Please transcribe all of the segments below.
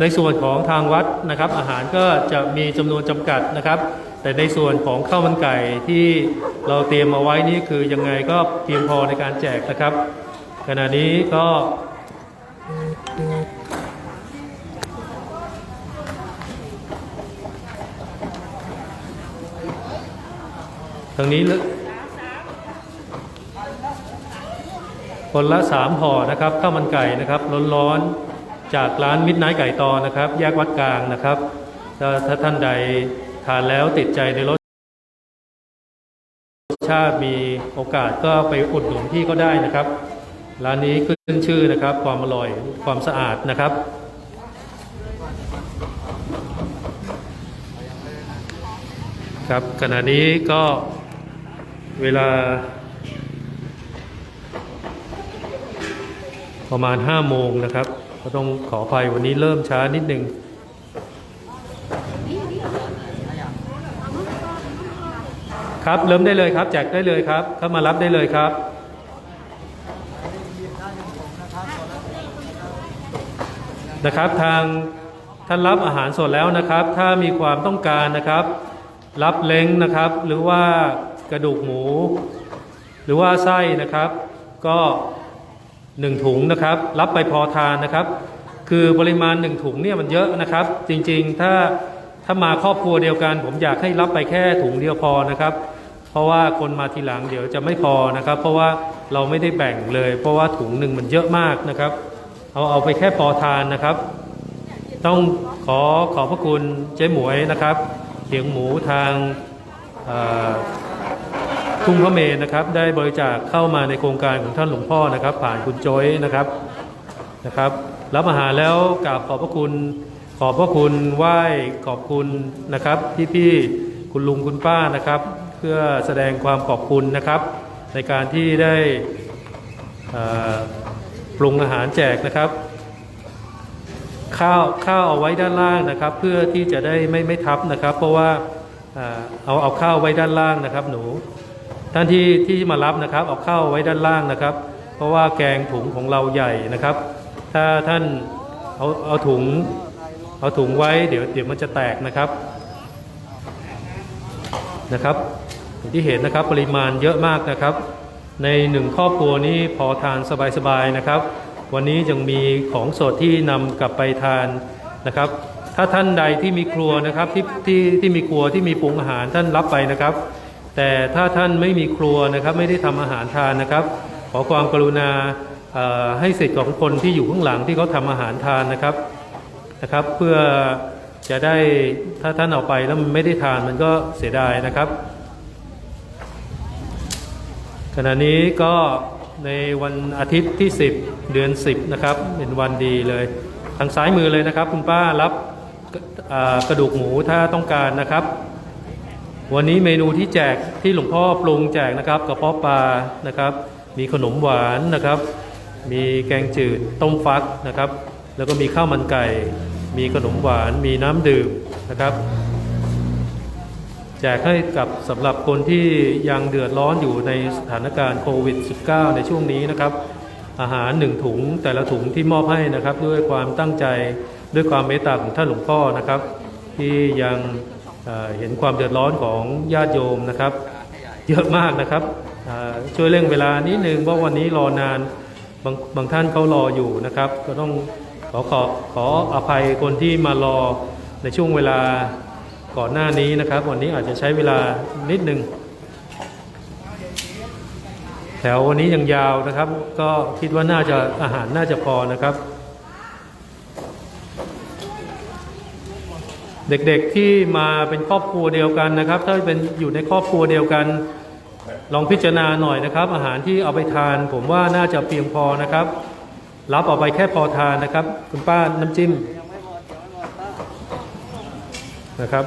ในส่วนของทางวัดนะครับอาหารก็จะมีจำนวนจำกัดนะครับ แต่ในส่วนของข้าวมันไก่ที่เราเตรียมมาไว้นี่คือยังไงก็เพียงพอในการแจกนะครับ ขณะนี้ก็ทางนี้ลคนละสามห่อนะครับข้าวมันไก่นะครับร้อนๆ จากร้านมิตรไนท์ไก่ตอนะครับ แยกวัดกลางนะครับถ้าท่านใดทานแล้วติดใจในรสชาติมีโอกาสก็ไปอุดหนุนที่ก็ได้นะครับ ร้านนี้ขึ้นชื่อนะครับ ความอร่อยความสะอาดนะครับครับขณะนี้ก็เวลา ประมาณ5โมงนะครับ ก็ต้องขออภัยวันนี้เริ่มช้านิดนึง ครับเริ่มได้เลยครับ แจกได้เลยครับ เข้ามารับได้เลยครับนะครับทางท่านรับอาหารสดแล้วนะครับ ถ้ามีความต้องการนะครับ รับเล้งนะครับ หรือว่ากระดูกหมู หรือว่าไส้นะครับ ก็ หนึ่งถุงนะครับ รับไปพอทานนะครับ คือปริมาณหนึ่งถุงเนี่ยมันเยอะนะครับ จริงๆถ้าถ้ามาครอบครัวเดียวกัน ผมอยากให้รับไปแค่ถุงเดียวพอนะครับ เพราะว่าคนมาทีหลังเดี๋ยวจะไม่พอนะครับ เพราะว่าเราไม่ได้แบ่งเลย เพราะว่าถุงหนึ่งมันเยอะมากนะครับ เอาเอาไปแค่พอทานนะครับ ต้องขอขอบพระคุณเจ๊หมวยนะครับเขียงหมูทางอ่อ ทุ่งพระเมรนะครับ ได้บริจาคเข้ามาในโครงการของท่านหลวงพ่อนะครับ ผ่านคุณโจ้ยนะครับนะครับรับอาหารแล้วกราบขอบพระคุณขอบพระคุณไหว้ขอบคุณนะครับพี่ๆคุณลุงคุณป้านะครับ เพื่อแสดงความขอบคุณนะครับ ในการที่ได้ปรุงอาหารแจกนะครับข้าวข้าวเอาไว้ด้านล่างนะครับ เพื่อที่จะได้ไม่ไม่ทับนะครับ เพราะว่าเอาเอาข้าวไว้ด้านล่างนะครับ หนู ท่านที่ที่มารับนะครับเอาเข้าไว้ด้านล่างนะครับ เพราะว่าแกงถุงของเราใหญ่นะครับ ถ้าท่านเอาเอาถุงเอาถุงไว้เดี๋ยวเดี๋ยวมันจะแตกนะครับนะครับอย่างที่เห็นนะครับปริมาณเยอะมากนะครับ ในหนึ่งครอบครัวนี้พอทานสบายๆนะครับ วันนี้ยังมีของสดที่นำกลับไปทานนะครับ ถ้าท่านใดที่มีครัวนะครับที่ที่ที่มีครัวที่มีปรุงอาหารท่านรับไปนะครับ แต่ถ้าท่านไม่มีครัวนะครับไม่ได้ทำอาหารทานนะครับ ขอความกรุณาให้สิทธิ์ของคนที่อยู่ข้างหลังที่เขาทำอาหารทานนะครับนะครับ เพื่อจะได้ถ้าท่านเอาไปแล้วมันไม่ได้ทานมันก็เสียดายนะครับ ขณะนี้ก็ในวันอาทิตย์ที่ 10 เดือน 10 นะครับ เป็นวันดีเลย ทางซ้ายมือเลยนะครับ คุณป้ารับกระดูกหมูถ้าต้องการนะครับ วันนี้เมนูที่แจกที่หลวงพ่อปรุงแจกนะครับกระเพาะปลานะครับ มีขนมหวานนะครับ มีแกงจืดต้มฟักนะครับ แล้วก็มีข้าวมันไก่ มีขนมหวาน มีน้ำดื่มนะครับ แจกให้กับสำหรับคนที่ยังเดือดร้อนอยู่ในสถานการณ์โควิด -19 ในช่วงนี้นะครับ อาหารหนึ่งถุงแต่ละถุงที่มอบให้นะครับ ด้วยความตั้งใจด้วยความเมตตาของท่านหลวงพ่อนะครับ ที่ยัง เห็นความเดือดร้อนของญาติโยมนะครับ เยอะมากนะครับช่วยเร่งเวลานิดนึงเพราะวันนี้รอนานบางบางท่านเขารออยู่นะครับ ก็ต้องขอขอขออภัยคนที่มารอในช่วงเวลาก่อนหน้านี้นะครับ วันนี้อาจจะใช้เวลานิดหนึ่งแถววันนี้ยังยาวนะครับ ก็คิดว่าน่าจะอาหารน่าจะพอนะครับ เด็กๆที่มาเป็นครอบครัวเดียวกันนะครับ ถ้าเป็นอยู่ในครอบครัวเดียวกัน ลองพิจารณาหน่อยนะครับ อาหารที่เอาไปทาน ผมว่าน่าจะเพียงพอนะครับ รับเอาไปแค่พอทานนะครับ คุณป้าน้ำจิ้มนะครับ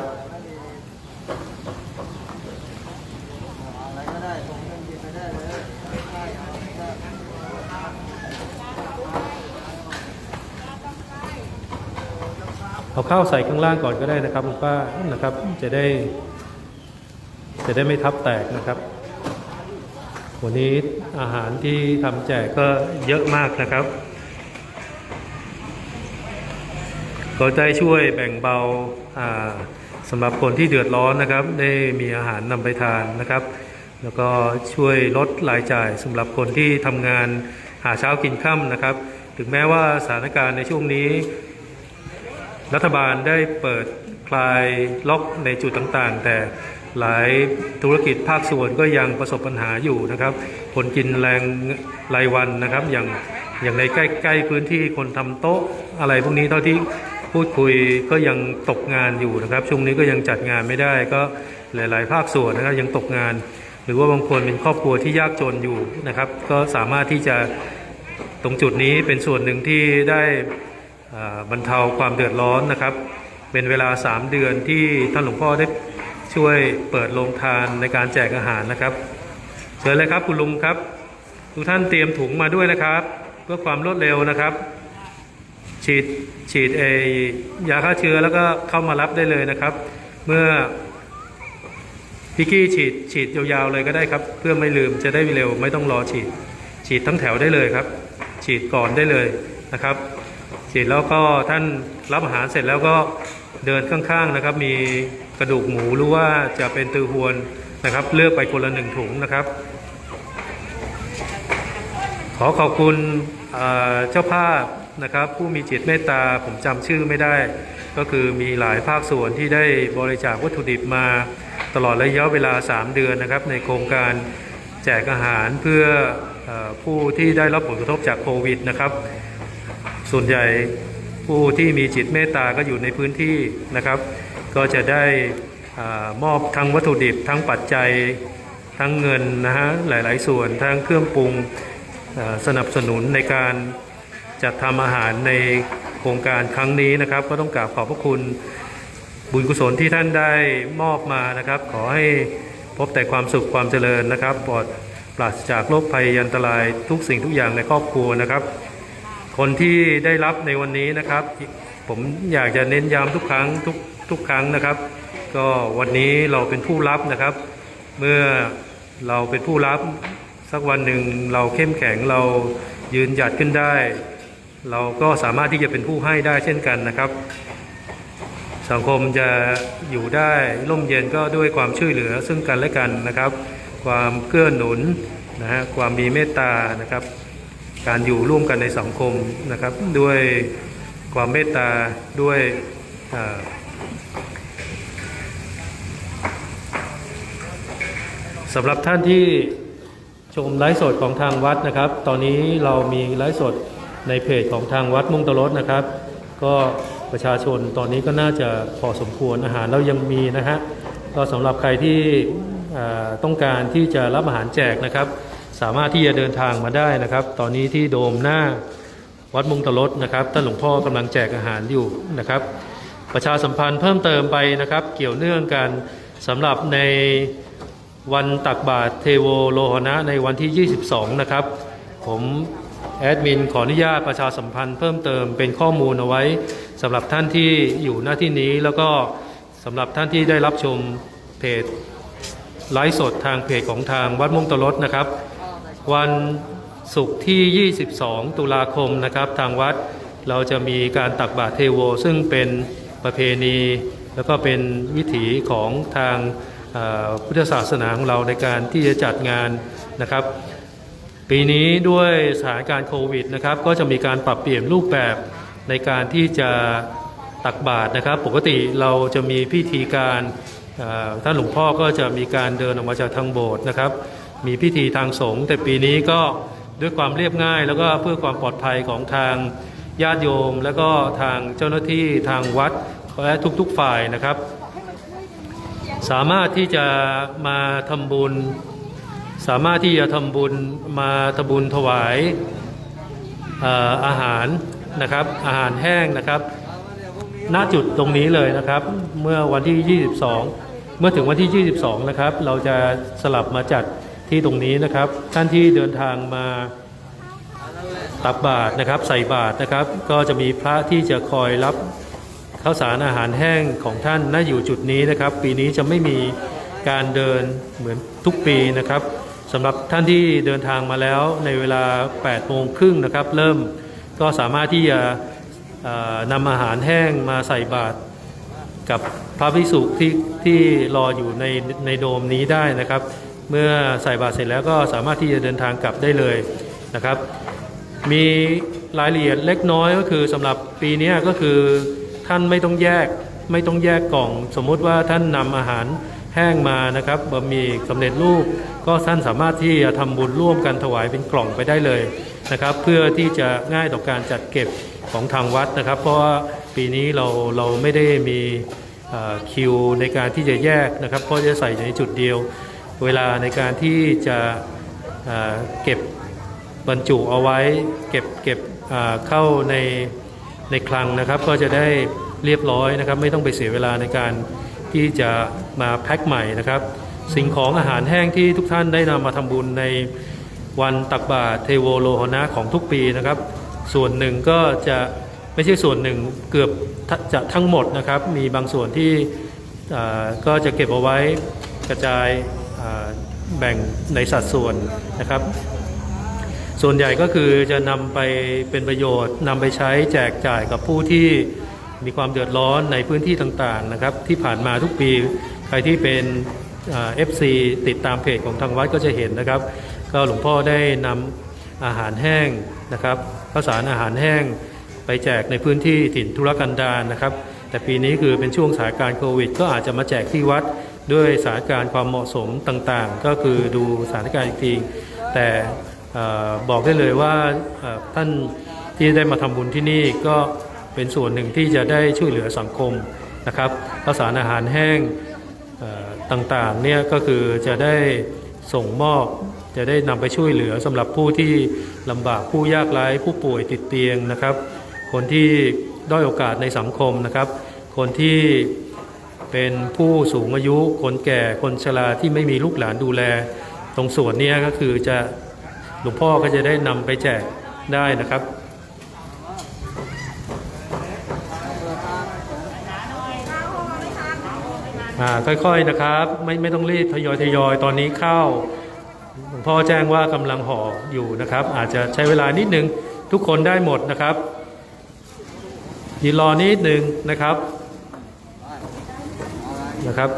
อะไรก็ได้ผมเงินหยิบไปได้เลย เอาข้าวใส่ข้างล่างก่อนก็ได้นะครับคุณป้านะครับ จะได้ จะได้ไม่ทับแตกนะครับ วันนี้อาหารที่ทำแจกก็เยอะมากนะครับก็ได้ช่วยแบ่งเบาอ่าสำหรับคนที่เดือดร้อนนะครับ ได้มีอาหารนำไปทานนะครับ แล้วก็ช่วยลดรายจ่ายสำหรับคนที่ทำงานหาเช้ากินค่ำนะครับ ถึงแม้ว่าสถานการณ์ในช่วงนี้ รัฐบาลได้เปิดคลายล็อกในจุดต่างๆ แต่หลายธุรกิจภาคส่วนก็ยังประสบปัญหาอยู่นะครับคนกินแรงรายวันนะครับ อย่างอย่างในใกล้ๆพื้นที่คนทำโต๊ะอะไรพวกนี้เท่าที่พูดคุยก็ยังตกงานอยู่นะครับช่วงนี้ก็ยังจัดงานไม่ได้ก็หลาย ๆ ภาคส่วนนะครับยังตกงาน หรือว่าบางคนเป็นครอบครัวที่ยากจนอยู่นะครับ ก็สามารถที่จะตรงจุดนี้เป็นส่วนหนึ่งที่ได้ บรรเทาความเดือดร้อนนะครับ เป็นเวลา 3 เดือนที่ท่านหลวงพ่อได้ช่วยเปิดโรงทานในการแจกอาหารนะครับเชิญเลยครับคุณลุงครับ ทุกท่านเตรียมถุงมาด้วยนะครับ เพื่อความรวดเร็วนะครับ ฉีดฉีดเอยาฆ่าเชื้อแล้วก็เข้ามารับได้เลยนะครับ เมื่อพี่กี้ฉีดฉีดยาวๆเลยก็ได้ครับ เพื่อไม่ลืมจะได้เร็ว ไม่ต้องรอฉีด ฉีดทั้งแถวได้เลยครับ ฉีดก่อนได้เลยนะครับ ฉีดแล้วก็ท่านรับอาหารเสร็จแล้วก็เดินข้างๆนะครับ มีกระดูกหมูหรือว่าจะเป็นตือหวนนะครับ เลือกไปคนละหนึ่งถุงนะครับ ขอขอบคุณเจ้าภาพนะครับ ผู้มีจิตเมตตาผมจำชื่อไม่ได้ ก็คือมีหลายภาคส่วนที่ได้บริจาควัตถุดิบมาตลอดระยะเวลา 3 เดือนนะครับ ในโครงการแจกอาหารเพื่ออผู้ที่ได้รับผลกระทบจากโควิดนะครับ ส่วนใหญ่ผู้ที่มีจิตเมตตาก็อยู่ในพื้นที่นะครับ ก็จะได้อมอบทั้งวัตถุดิบทั้งปัจจัยทั้งเงินนะฮะหลาย ๆ ส่วนทั้งเครื่องปรุงสนับสนุนในการจัดทำอาหารในโครงการครั้งนี้นะครับ ก็ต้องกราบขอบพระคุณบุญกุศลที่ท่านได้มอบมานะครับ ขอให้พบแต่ความสุขความเจริญนะครับปลอดปราศจากโรคภัยอันตรายทุกสิ่งทุกอย่างในครอบครัวนะครับ คนที่ได้รับในวันนี้นะครับ ผมอยากจะเน้นย้ำทุกครั้งทุกทุกครั้งนะครับ ก็วันนี้เราเป็นผู้รับนะครับ เมื่อเราเป็นผู้รับสักวันหนึ่งเราเข้มแข็งเรายืนหยัดขึ้นได้ เราก็สามารถที่จะเป็นผู้ให้ได้เช่นกันนะครับ สังคมจะอยู่ได้ร่มเย็นก็ด้วยความช่วยเหลือซึ่งกันและกันนะครับ ความเกื้อหนุนนะฮะความมีเมตตานะครับ การอยู่ร่วมกันในสังคมนะครับ ด้วยความเมตตาด้วยสำหรับท่านที่ชมไลฟ์สดของทางวัดนะครับ ตอนนี้เรามีไลฟ์สดในเพจของทางวัดมุ่งตลดนะครับ ก็ประชาชนตอนนี้ก็น่าจะพอสมควรอาหารเรายังมีนะฮะก็สำหรับใครที่ต้องการที่จะรับอาหารแจกนะครับ สามารถที่จะเดินทางมาได้นะครับ ตอนนี้ที่โดมหน้าวัดมงตลดนะครับท่านหลวงพ่อกำลังแจกอาหารอยู่นะครับ ประชาสัมพันธ์เพิ่มเติมไปนะครับ เกี่ยวเนื่องกันสำหรับในวันตักบาตรเทโวโลหณะในวันที่ 22 นะครับ ผมแอดมินขออนุญาตประชาสัมพันธ์เพิ่มเติมเป็นข้อมูลเอาไว้สำหรับท่านที่อยู่หน้าที่นี้แล้วก็สำหรับท่านที่ได้รับชมเพจไลฟ์สดทางเพจของทางวัดมุ่งตลดนะครับ วันศุกร์ที่ 22 ตุลาคมนะครับ ทางวัดเราจะมีการตักบาตรเทโว ซึ่งเป็นประเพณี แล้วก็เป็นวิถีของทางพุทธศาสนาของเราในการที่จะจัดงานนะครับ ปีนี้ด้วยสถานการณ์โควิดนะครับ ก็จะมีการปรับเปลี่ยนรูปแบบในการที่จะตักบาตรนะครับ ปกติเราจะมีพิธีการท่านหลวงพ่อก็จะมีการเดินออกมาจากทางโบสถ์นะครับ มีพิธีทางสงฆ์แต่ปีนี้ก็ด้วยความเรียบง่าย แล้วก็เพื่อความปลอดภัยของทางญาติโยม แล้วก็ทางเจ้าหน้าที่ทางวัดและทุกๆฝ่ายนะครับ สามารถที่จะมาทำบุญ สามารถที่จะทำบุญมาทำบุญถวายเอ่ออาหารนะครับอาหารแห้งนะครับณจุดตรงนี้เลยนะครับ เมื่อวันที่ 22 เมื่อถึงวันที่ 22 นะครับ เราจะสลับมาจัด ที่ตรงนี้นะครับ ท่านที่เดินทางมาตักบาตรนะครับ ใส่บาตรนะครับ ก็จะมีพระที่จะคอยรับข้าวสารอาหารแห้งของท่านณอยู่จุดนี้นะครับ ปีนี้จะไม่มีการเดินเหมือนทุกปีนะครับสำหรับท่านที่เดินทางมาแล้วในเวลา8โมงครึ่งนะครับ เริ่มก็สามารถที่จะนำอาหารแห้งมาใส่บาตรกับพระภิกษุที่ที่รออยู่ในในโดมนี้ได้นะครับ เมื่อใส่บาตรเสร็จแล้วก็สามารถที่จะเดินทางกลับได้เลยนะครับ มีรายละเอียดเล็กน้อยก็คือสำหรับปีนี้ก็คือท่านไม่ต้องแยกไม่ต้องแยกกล่อง สมมุติว่าท่านนำอาหารแห้งมานะครับบะหมี่สำเร็จรูปก็ท่านสามารถที่จะทำบุญร่วมกันถวายเป็นกล่องไปได้เลยนะครับ เพื่อที่จะง่ายต่อการจัดเก็บของทางวัดนะครับ เพราะว่าปีนี้เราเราไม่ได้มีคิวในการที่จะแยกนะครับ เพราะจะใส่ในจุดเดียว เวลาในการที่จะเเก็บบรรจุเอาไว้เก็บเก็บเข้าในในคลังนะครับ ก็จะได้เรียบร้อยนะครับ ไม่ต้องไปเสียเวลาในการที่จะมาแพ็คใหม่นะครับ สิ่งของอาหารแห้งที่ทุกท่านได้นำมาทำบุญในวันตักบาตรเทโวโลหนะของทุกปีนะครับ ส่วนหนึ่งก็จะไม่ใช่ส่วนหนึ่งเกือบจะทั้งหมดนะครับ มีบางส่วนที่ก็จะเก็บเอาไว้กระจาย แบ่งในสัดส่วนนะครับ ส่วนใหญ่ก็คือจะนำไปเป็นประโยชน์นำไปใช้แจกจ่ายกับผู้ที่มีความเดือดร้อนในพื้นที่ต่างๆนะครับ ที่ผ่านมาทุกปีใครที่เป็นเอฟซีติดตามเพจของทางวัดก็จะเห็นนะครับ ก็หลวงพ่อได้นำอาหารแห้งนะครับข้าวสารอาหารแห้งไปแจกในพื้นที่ถิ่นธุรกันดารนะครับ แต่ปีนี้คือเป็นช่วงสถานการณ์โควิด ก็อาจจะมาแจกที่วัด ด้วยสถานการณ์ความเหมาะสมต่างๆ ก็คือดูสถานการณ์อีกทีแต่บอกได้เลยว่าท่านที่ได้มาทำบุญที่นี่ก็เป็นส่วนหนึ่งที่จะได้ช่วยเหลือสังคมนะครับข้าวสารอาหารแห้งต่างๆเนี่ยก็คือจะได้ส่งมอบจะได้นำไปช่วยเหลือสำหรับผู้ที่ลำบากผู้ยากไร้ผู้ป่วยติดเตียงนะครับ คนที่ด้อยโอกาสในสังคมนะครับ คนที่ เป็นผู้สูงอายุคนแก่คนชราที่ไม่มีลูกหลานดูแล ตรงส่วนนี้ก็คือจะหลวงพ่อก็จะได้นำไปแจกได้นะครับค่อยๆนะครับ ไม่ไม่ต้องรีบทยอยทยอยตอนนี้เข้าวหลวงพ่อแจ้งว่ากำลังห่ออยู่นะครับ อาจจะใช้เวลานิดนึงทุกคนได้หมดนะครับยืนรอนิดนึงนะครับ นะครับ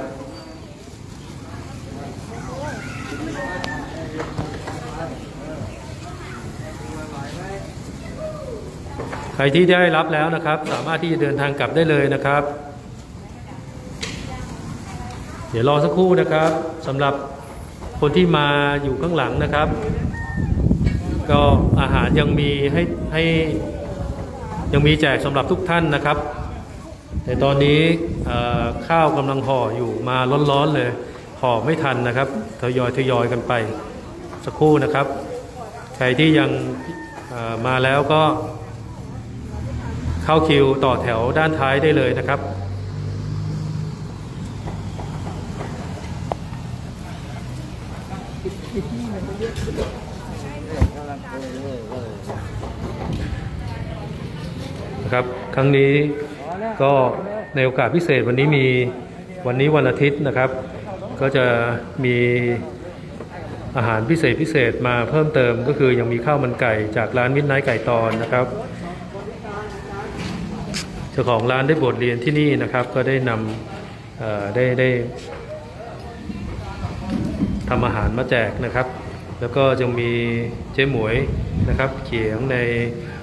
ใครที่ได้รับแล้วนะครับ สามารถที่จะเดินทางกลับได้เลยนะครับ เดี๋ยวรอสักครู่นะครับสำหรับคนที่มาอยู่ข้างหลังนะครับ ก็อาหารยังมีให้ให้ยังมีแจกสำหรับทุกท่านนะครับ แต่ตอนนี้ข้าวกำลังห่ออยู่มาร้อนๆเลยห่อไม่ทันนะครับทยอยทยอยกันไปสักครู่นะครับ ใครที่ยังมาแล้วก็ เข้าคิวต่อแถวด้านท้ายได้เลยนะครับนะครับ ครั้งนี้ ก็ในโอกาสพิเศษวันนี้มีวันนี้วันอาทิตย์นะครับ ก็จะมีอาหารพิเศษพิเศษมาเพิ่มเติมก็คือยังมีข้าวมันไก่จากร้านมิตรไนท์ไก่ตอนนะครับเจ้าของร้านได้บทเรียนที่นี่นะครับ ก็ได้นำเอ่อได้ได้ทำอาหารมาแจกนะครับ แล้วก็จะมีเจ๊หมวยนะครับ เขียงใน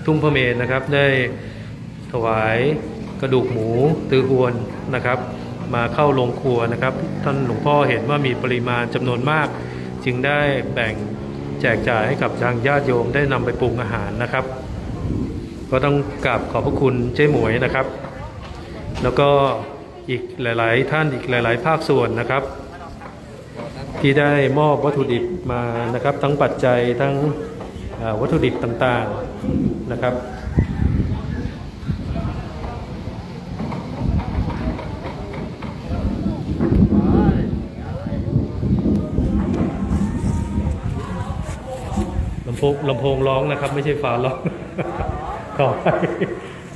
ทุ่งพระเมนนะครับได้ถวาย กระดูกหมูตือหวนนะครับ มาเข้าโรงครัวนะครับ ท่านหลวงพ่อเห็นว่ามีปริมาณจำนวนมาก จึงได้แบ่งแจกจ่ายให้กับทางญาติโยมได้นำไปปรุงอาหารนะครับ ก็ต้องกราบขอบพระคุณเจ๊หมวยนะครับ แล้วก็อีกหลาย ๆ ท่านอีกหลาย ๆ ภาคส่วนนะครับ ที่ได้มอบวัตถุดิบมานะครับ ทั้งปัจจัยทั้งวัตถุดิบต่าง ๆ นะครับ โพงลำโพงร้องนะครับ ไม่ใช่ฟ้าร้องขอให้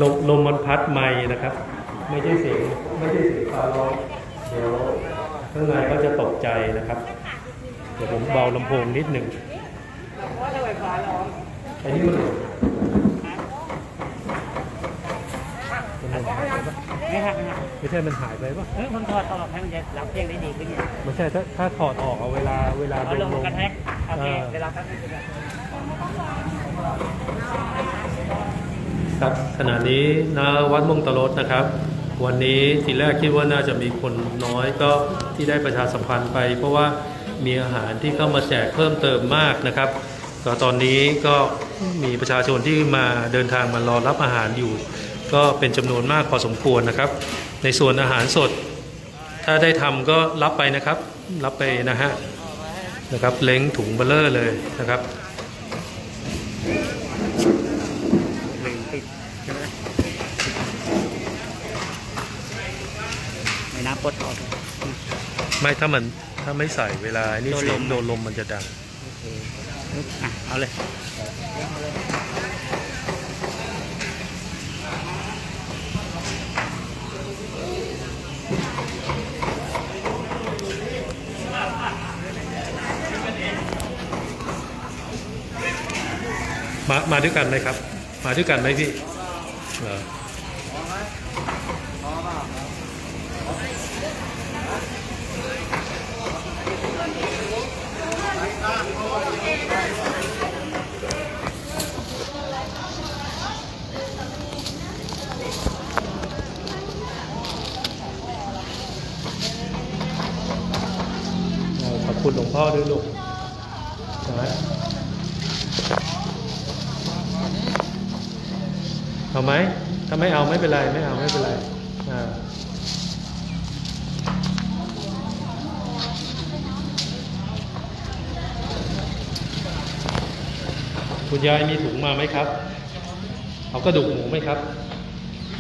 ลมลมมันพัดไม่นะครับ ไม่ใช่เสียงไม่ใช่เสียงฟ้าร้องเดี๋ยวข้างในก็จะตกใจนะครับ เดี๋ยวผมเบาลำโพงนิดหนึ่งอันนี้มันหักไม่หักไม่ใช่มันหายไปปะเออผมถอดออกให้มันจะรับเพลงได้ดีขึ้นเนี่ยไม่ใช่ถ้าถ้าถอดออกเอาเวลาเวลาเอาโดลนงลงกระแทกโอเคอ่าเวลาแป๊บนึงจะ ครับขณะนี้ณวัดมงตะลดนะครับ วันนี้ทีแรกคิดว่าน่าจะมีคนน้อยก็ที่ได้ประชาสัมพันธ์ไป เพราะว่ามีอาหารที่เข้ามาแจกเพิ่มเติมมากนะครับก็ตอนนี้ก็มีประชาชนที่มาเดินทางมารอรับอาหารอยู่ ก็เป็นจำนวนมากพอสมควรนะครับ ในส่วนอาหารสด ถ้าได้ทำก็รับไปนะครับ รับไปนะฮะนะครับเล้งถุงเบลเลอร์เลยนะครับ หนึ่งติดใช่ไหม ในน้ำปลดออกไม่ถ้ามันถ้าไม่ใส่เวลานี่โดนเสีลยงโดนลมมันจะดังอะเอาเลย มามาด้วยกันไหมครับ มาด้วยกันไหมพี่เหรอเอาขอบคุณหลวง พ่อด้วยลูกใช่ไหมเอาไหมถ้าไม่เอาไม่เป็นไรไม่เอาไม่เป็นไรอ่าคุณยายมีถุงมาไหมครับ เอากระดูกหมูไหมครับ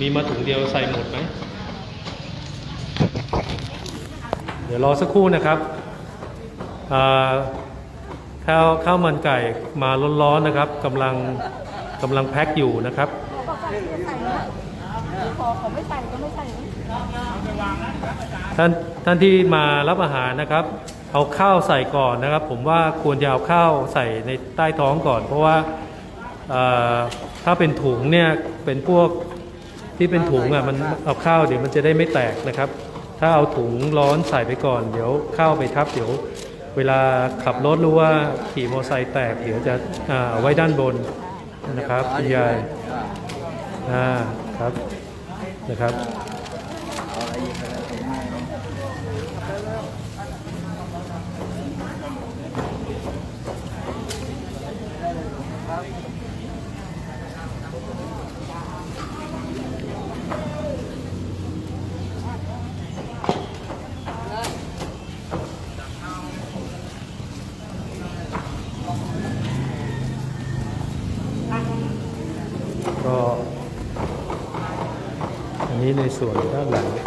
มีมาถุงเดียวใส่หมดไหม เดี๋ยวรอสักครู่นะครับ ข้าวข้าวมันไก่มาร้อนๆนะครับกำลังกำลังแพ็คอยู่นะครับท่านท่านที่มารับอาหารนะครับ เอาข้าวใส่ก่อนนะครับ ผมว่าควรจะเอาข้าวใส่ในใต้ท้องก่อน เพราะว่าถ้าเป็นถุงเนี่ยเป็นพวกที่เป็นถุงอะมันเอาข้าวเดี๋ยวมันจะได้ไม่แตกนะครับ ถ้าเอาถุงร้อนใส่ไปก่อน เดี๋ยวข้าวไปทับเดี๋ยว เวลาขับรถหรือว่าขี่มอเตอร์ไซค์แตกเดี๋ยวจะเอาไว้ด้านบนนะครับคุณยายอ่าครับนะครับ ก็ อันนี้ ในส่วนด้านหลัง